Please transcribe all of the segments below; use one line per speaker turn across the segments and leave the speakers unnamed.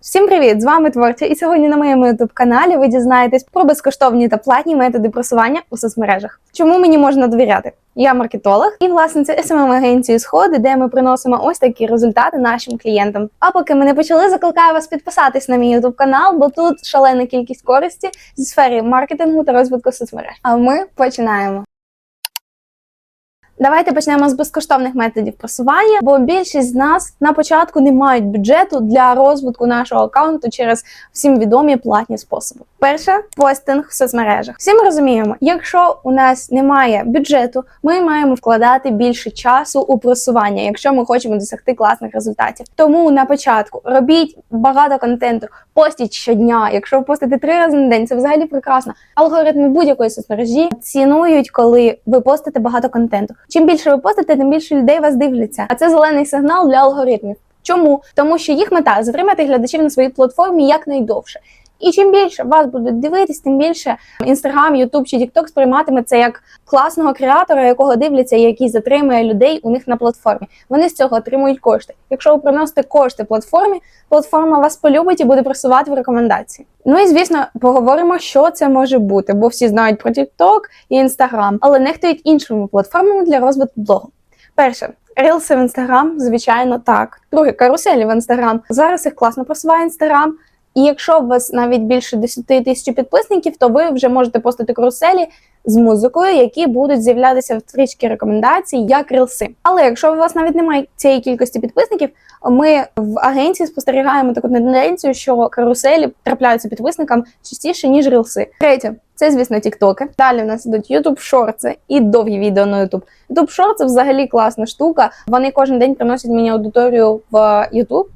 Всім привіт! З вами Творча, і сьогодні на моєму youtube каналі ви дізнаєтесь про безкоштовні та платні методи просування у соцмережах. Чому мені можна довіряти? Я маркетолог і власниця smm агенції Сходи, де ми приносимо ось такі результати нашим клієнтам. А поки ми не почали, закликаю вас підписатись на мій youtube канал, бо тут шалена кількість користі зі сфери маркетингу та розвитку соцмереж. А ми починаємо. Давайте почнемо з безкоштовних методів просування, бо більшість з нас на початку не мають бюджету для розвитку нашого аккаунту через всім відомі платні способи. Перше постинг в соцмережах. Всі ми розуміємо, якщо у нас немає бюджету, ми маємо вкладати більше часу у просування, якщо ми хочемо досягти класних результатів. Тому на початку робіть багато контенту, постіть щодня. Якщо ви постите три рази на день, це взагалі прекрасно. Алгоритми будь-якої соцмережі цінують, коли ви постите багато контенту. Чим більше ви постите, тим більше людей вас дивляться. А це зелений сигнал для алгоритмів. Чому? Тому що їх мета затримати глядачів на своїй платформі якнайдовше. І чим більше вас будуть дивитись, тим більше Інстаграм, Ютуб чи Тікток сприйматиме це як класного креатора, якого дивляться, і який затримує людей у них на платформі. Вони з цього отримують кошти. Якщо ви приносите кошти платформі, платформа вас полюбить і буде просувати в рекомендації. Ну і звісно, поговоримо, що це може бути, бо всі знають про TikTok і Інстаграм, але нехтують іншими платформами для розвитку блогу. Перше. Рілси в інстаграм, звичайно, так. Друге, каруселі в інстаграм. Зараз їх класно просуває інстаграм. І якщо у вас навіть більше 10 тисяч підписників, то ви вже можете постити каруселі з музикою, які будуть з'являтися в стрічці рекомендацій як рілси. Але якщо у вас навіть немає цієї кількості підписників, ми в агенції спостерігаємо таку тенденцію, що каруселі трапляються підписникам частіше ніж рілси. Третє. Це, звісно, тіктоки. Далі в нас ідуть YouTube шорти і довгі відео на YouTube. YouTube шорти взагалі класна штука. Вони кожен день приносять мені аудиторію в YouTube,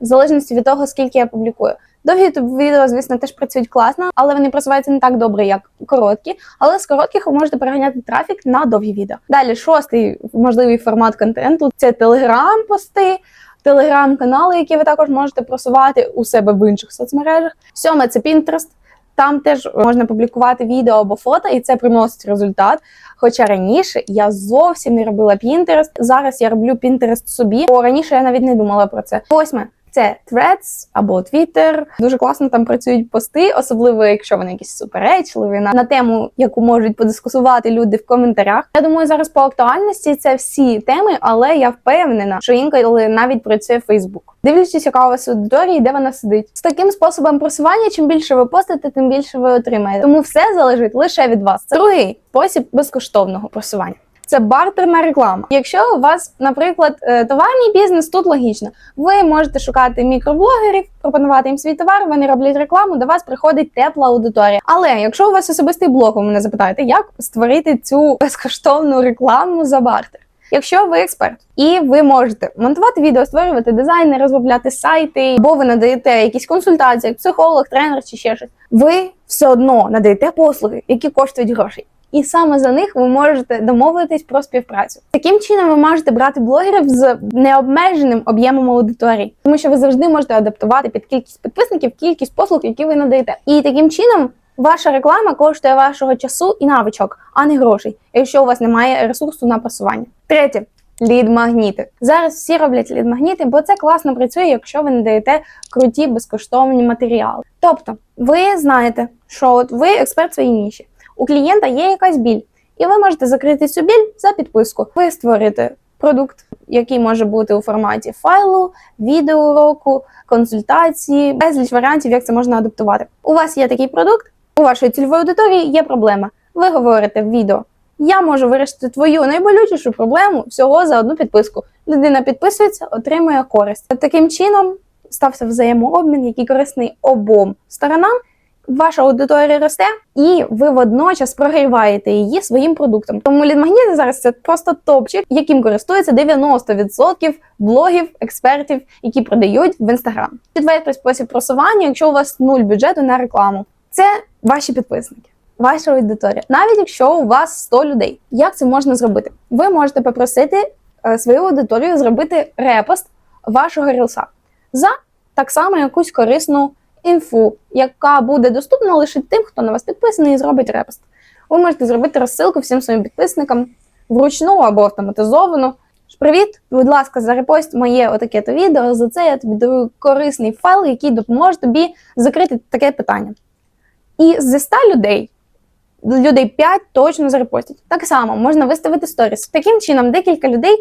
в залежності від того, скільки я публікую. Довгі відео, звісно, теж працюють класно, але вони просуваються не так добре, як короткі. Але з коротких ви можете переганяти трафік на довгі відео. Далі, шостий можливий формат контенту це телеграм-пости. Телеграм-канали, які ви також можете просувати у себе в інших соцмережах. Сьоме це Pinterest. Там теж можна публікувати відео або фото, і це приносить результат. Хоча раніше я зовсім не робила Pinterest. Зараз я роблю Pinterest собі, бо раніше я навіть не думала про це. Восьме. Це Threads або Twitter. Дуже класно там працюють пости, особливо якщо вони якісь суперечливі на, на тему, яку можуть подискусувати люди в коментарях. Я думаю, зараз по актуальності це всі теми, але я впевнена, що інколи навіть працює Facebook. Дивлячись, яка у вас аудиторія, де вона сидить. З таким способом просування, чим більше ви постите, тим більше ви отримаєте. Тому все залежить лише від вас. Другий спосіб безкоштовного просування. Це бартерна реклама. Якщо у вас, наприклад, е, товарний бізнес, тут логічно. Ви можете шукати мікроблогерів, пропонувати їм свій товар, вони роблять рекламу, до вас приходить тепла аудиторія. Але якщо у вас особистий блог, ви мене запитаєте, як створити цю безкоштовну рекламу за бартер? Якщо ви експерт і ви можете монтувати відео, створювати дизайни, розробляти сайти, або ви надаєте якісь консультації, як психолог, тренер чи ще щось, ви все одно надаєте послуги, які коштують грошей. І саме за них ви можете домовитись про співпрацю. Таким чином ви можете брати блогерів з необмеженим об'ємом аудиторії, тому що ви завжди можете адаптувати під кількість підписників, кількість послуг, які ви надаєте. І таким чином ваша реклама коштує вашого часу і навичок, а не грошей, якщо у вас немає ресурсу на просування. Третє. Лід-магніти. Зараз всі роблять лід-магніти, бо це класно працює, якщо ви надаєте круті безкоштовні матеріали. Тобто, ви знаєте, що от ви експерт своїй ніші. У клієнта є якась біль, і ви можете закрити цю біль за підписку. Ви створите продукт, який може бути у форматі файлу, відеоуроку, консультації, безліч варіантів, як це можна адаптувати. У вас є такий продукт, у вашої цільової аудиторії є проблема. Ви говорите в відео. Я можу вирішити твою найболючішу проблему всього за одну підписку. Людина підписується, отримує користь. Таким чином стався взаємообмін, який корисний обом сторонам. Ваша аудиторія росте, і ви водночас прогріваєте її своїм продуктом. Тому лідмагніти зараз це просто топчик, яким користується 90% блогів, експертів, які продають в інстаграм. Четвертий спосіб просування, якщо у вас нуль бюджету на рекламу, це ваші підписники. Ваша аудиторія, навіть якщо у вас 100 людей, як це можна зробити? Ви можете попросити е, свою аудиторію зробити репост вашого рілса за так само якусь корисну інфу, яка буде доступна лише тим, хто на вас підписаний і зробить репост. Ви можете зробити розсилку всім своїм підписникам вручну або автоматизовану. Привіт, будь ласка, зарепост моє отаке то відео. За це я тобі даю корисний файл, який допоможе тобі закрити таке питання. І зі 100 людей, людей 5 точно зарепостять. Так само можна виставити сторіс. Таким чином, декілька людей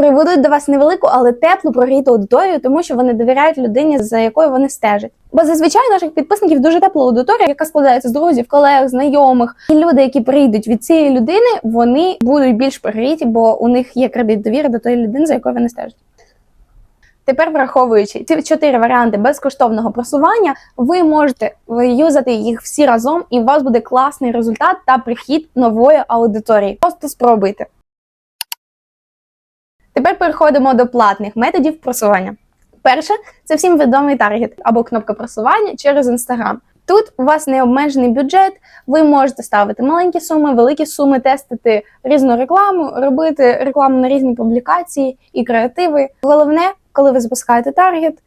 приведуть до вас невелику, але теплу прогріту аудиторію, тому що вони довіряють людині, за якою вони стежать. Бо зазвичай наших підписників дуже тепла аудиторія, яка складається з друзів, колег, знайомих. І люди, які прийдуть від цієї людини, вони будуть більш прогріті, бо у них є кредит довіри до тої людини, за якою вони стежать. Тепер, враховуючи ці чотири варіанти безкоштовного просування, ви можете юзати їх всі разом, і у вас буде класний результат та прихід нової аудиторії. Просто спробуйте. Тепер переходимо до платних методів просування. Перше це всім відомий таргет або кнопка просування через Instagram. Тут у вас необмежений бюджет, ви можете ставити маленькі суми, великі суми, тестити різну рекламу, робити рекламу на різні публікації і креативи. Головне, коли ви запускаєте таргет,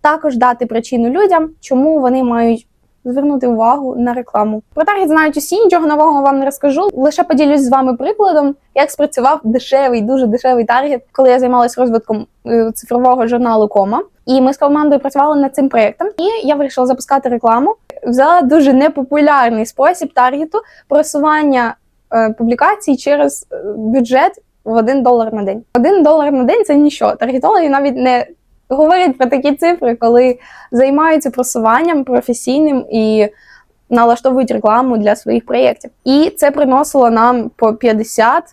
також дати причину людям, чому вони мають звернути увагу на рекламу. Про таргет знають усі, нічого нового вам не розкажу. Лише поділюсь з вами прикладом, як спрацював дешевий, дуже дешевий таргет, коли я займалась розвитком е, цифрового журналу Кома. І ми з командою працювали над цим проєктом. І я вирішила запускати рекламу. Взяла дуже непопулярний спосіб таргету просування е, публікацій через е, бюджет в 1 долар на день. 1 долар на день це нічого. Таргетологи навіть не говорять про такі цифри, коли займаються просуванням професійним і налаштовують рекламу для своїх проєктів. І це приносило нам по 50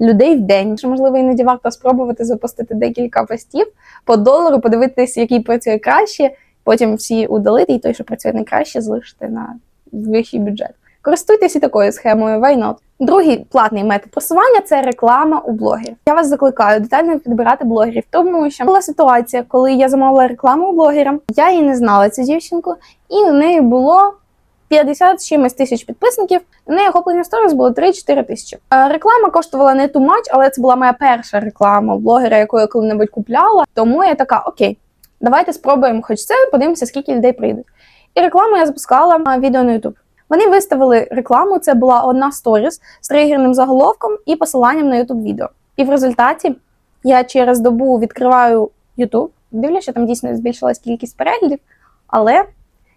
людей в день. Що, можливо, іноді варто спробувати запустити декілька постів по долару, подивитися, який працює краще, потім всі удалити, і той, що працює найкраще, залишити на вищий бюджет. Користуйтеся такою схемою why not? Другий платний метод просування це реклама у блогерів. Я вас закликаю детально підбирати блогерів, тому що була ситуація, коли я замовила рекламу у блогера. Я її не знала цю дівчинку, і у неї було 50 з чимось тисяч підписників. У неї охоплення сторіс було 3-4 тисячі. Е, Реклама коштувала не too much, але це була моя перша реклама у блогера, яку я коли-небудь купляла. Тому я така: окей, давайте спробуємо хоч це, подивимося, скільки людей прийдуть. І рекламу я запускала відео на YouTube. Вони виставили рекламу. Це була одна сторіс з тригерним заголовком і посиланням на YouTube відео. І в результаті я через добу відкриваю YouTube, дивлюся, що там дійсно збільшилась кількість переглядів, але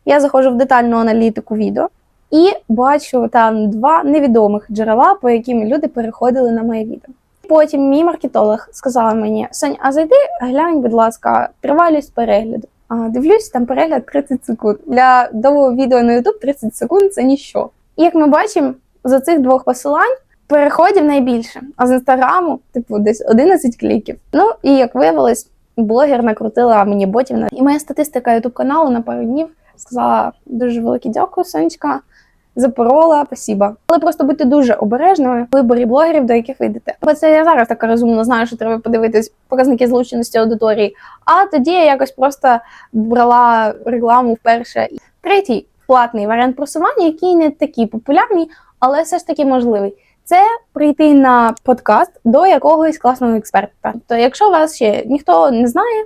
я заходжу в детальну аналітику відео і бачу там два невідомих джерела, по яким люди переходили на моє відео. Потім мій маркетолог сказав мені: Сонь, а зайди, глянь, будь ласка, тривалість перегляду. Дивлюсь, там перегляд 30 секунд. Для довгого відео на YouTube 30 секунд це ніщо. І як ми бачимо, за цих двох посилань переходів найбільше, а з інстаграму, типу, десь 11 кліків. Ну і як виявилось, блогер накрутила мені ботів і моя статистика YouTube каналу на пару днів сказала дуже велике дякую, Сонечка. Запорола, спасіба. Але просто будьте дуже обережними в виборі блогерів, до яких ви йдете. Бо це я зараз так розумно знаю, що треба подивитись показники злученості аудиторії. А тоді я якось просто брала рекламу вперше. Третій платний варіант просування, який не такий популярний, але все ж таки можливий. Це прийти на подкаст до якогось класного експерта. То якщо вас ще ніхто не знає,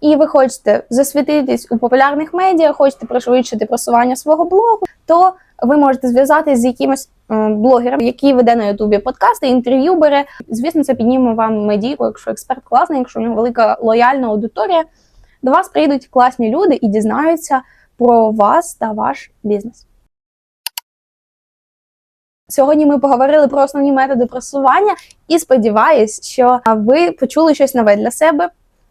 і ви хочете засвітитись у популярних медіа, хочете пришвидшити просування свого блогу, то ви можете зв'язатись з якимось е, блогером, який веде на Ютубі подкасти, інтерв'ю бере. Звісно, це підніме вам медійку, якщо експерт класний, якщо у нього велика лояльна аудиторія. До вас прийдуть класні люди і дізнаються про вас та ваш бізнес. Сьогодні ми поговорили про основні методи просування і сподіваюсь, що ви почули щось нове для себе.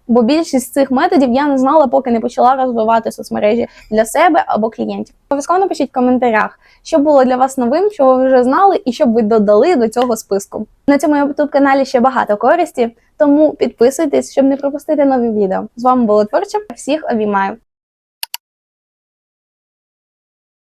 Бо більшість цих методів я не знала, поки не почала розвивати соцмережі для себе або клієнтів. Обов'язково напишіть в коментарях, що було для вас новим, що ви вже знали, і що б ви додали до цього списку. На цьому youtube каналі ще багато користі, тому підписуйтесь, щоб не пропустити нові відео. З вами було творче. Всіх обіймаю.